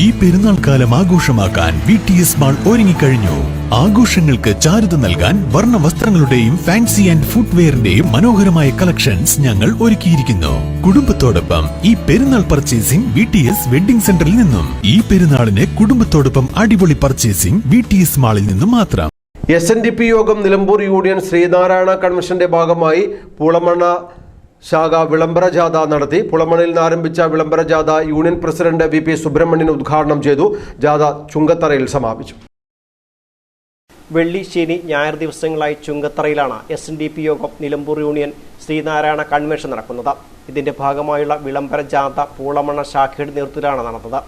ഈ പെരുന്നാൾ കാലം ആഘോഷമാക്കാൻ വി ടി എസ് മാൾ ഒരുങ്ങിക്കഴിഞ്ഞു. ആഘോഷങ്ങൾക്ക് ചാരുത നൽകാൻ വർണ വസ്ത്രങ്ങളുടെയും ഫാൻസി ആൻഡ് ഫുട്വെയറിന്റെയും മനോഹരമായ കളക്ഷൻസ് ഞങ്ങൾ ഒരുക്കിയിരിക്കുന്നു. കുടുംബത്തോടൊപ്പം ഈ Perunnal purchasing V T S wedding സെന്ററിൽ നിന്നും. ഈ പെരുന്നാളിന് കുടുംബത്തോടൊപ്പം അടിപൊളി പർച്ചേസിംഗ് വി ടി എസ് മാളിൽ നിന്നും മാത്രം. എസ് എൻ ഡി പി യോഗം നിലമ്പൂർ യൂണിയൻ ശ്രീനാരായണ കൺവെൻഷന്റെ ഭാഗമായി പൂളമണ്ണ ശാഖ വിളംബര ജാഥ നടത്തി പുളമണിൽ ആരംഭിച്ച വിളംബര ജാഥ union president V P Subrahmanyan ഉദ്ഘാടനം ചെയ്തു. ജാഥ ചുങ്കത്തറയിൽ സമാപിച്ചു. വെള്ളി ശനി ഞായർ ദിവസങ്ങളായി ചുങ്കത്തറയിലാണ് S N D P Yogam Nilambur union Sreenarayana convention നടക്കുന്നത്. ഇതിന്റെ ഭാഗമായുള്ള വിളംബര ജാഥ പൂളമണ്ണ ശാഖയുടെ നേതൃത്വത്തിലാണ് നടന്നത്.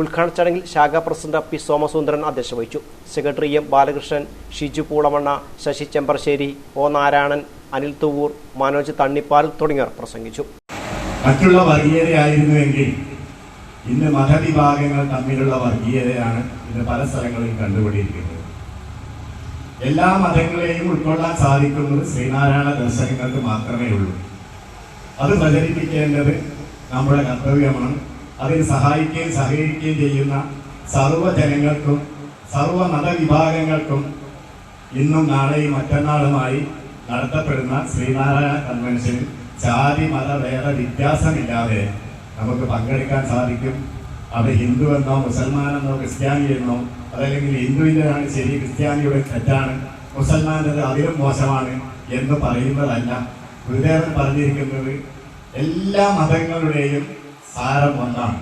ഉദ്ഘാടന ചടങ്ങിൽ ശാഖാ പ്രസിഡന്റ് പി സോമസുന്ദരൻ അധ്യക്ഷത വഹിച്ചു. Secretary M Balakrishnan Shiju Poolamanna Sasi Chemparssery O Narayanan Anil Thuvoor Manoj Thannippal തുടങ്ങിയവർ പ്രസംഗിച്ചു. മറ്റുള്ള വർഗീയതയായിരുന്നുവെങ്കിൽ ഇന്ന് മതവിഭാഗങ്ങൾ തമ്മിലുള്ള വർഗീയതയാണ് ഇന്ന് പല സ്ഥലങ്ങളിൽ കണ്ടുപിടിയിരിക്കുന്നത്. എല്ലാ മതങ്ങളെയും ഉൾക്കൊള്ളാൻ സാധിക്കുന്നത് ശ്രീനാരായണ ദർശനങ്ങൾക്ക് മാത്രമേ ഉള്ളൂ. അത് പ്രചരിപ്പിക്കേണ്ടത് നമ്മുടെ കർത്തവ്യമാണ്. അതിന് സഹായിക്കുകയും സഹകരിക്കുകയും ചെയ്യുന്ന സർവ ജനങ്ങൾക്കും സർവ മതവിഭാഗങ്ങൾക്കും ഇന്നും നാളെയും മറ്റന്നാളുമായി നടത്തപ്പെടുന്ന ശ്രീനാരായണ കൺവെൻഷനിൽ ജാതി മത വേറെ വ്യത്യാസമില്ലാതെ നമുക്ക് പങ്കെടുക്കാൻ സാധിക്കും. അത് ഹിന്ദു എന്നോ മുസൽമാനെന്നോ ക്രിസ്ത്യാനി എന്നോ അതല്ലെങ്കിൽ ഹിന്ദുവിന്റെതാണ് ശരി ക്രിസ്ത്യാനിയുടെ തെറ്റാണ് മുസൽമാന്റെ അതിലും മോശമാണ് എന്ന് പറയുന്നതല്ല ഗുരുദേവൻ പറഞ്ഞിരിക്കുന്നത്. എല്ലാ മതങ്ങളുടെയും സാരം ഒന്നാണ്.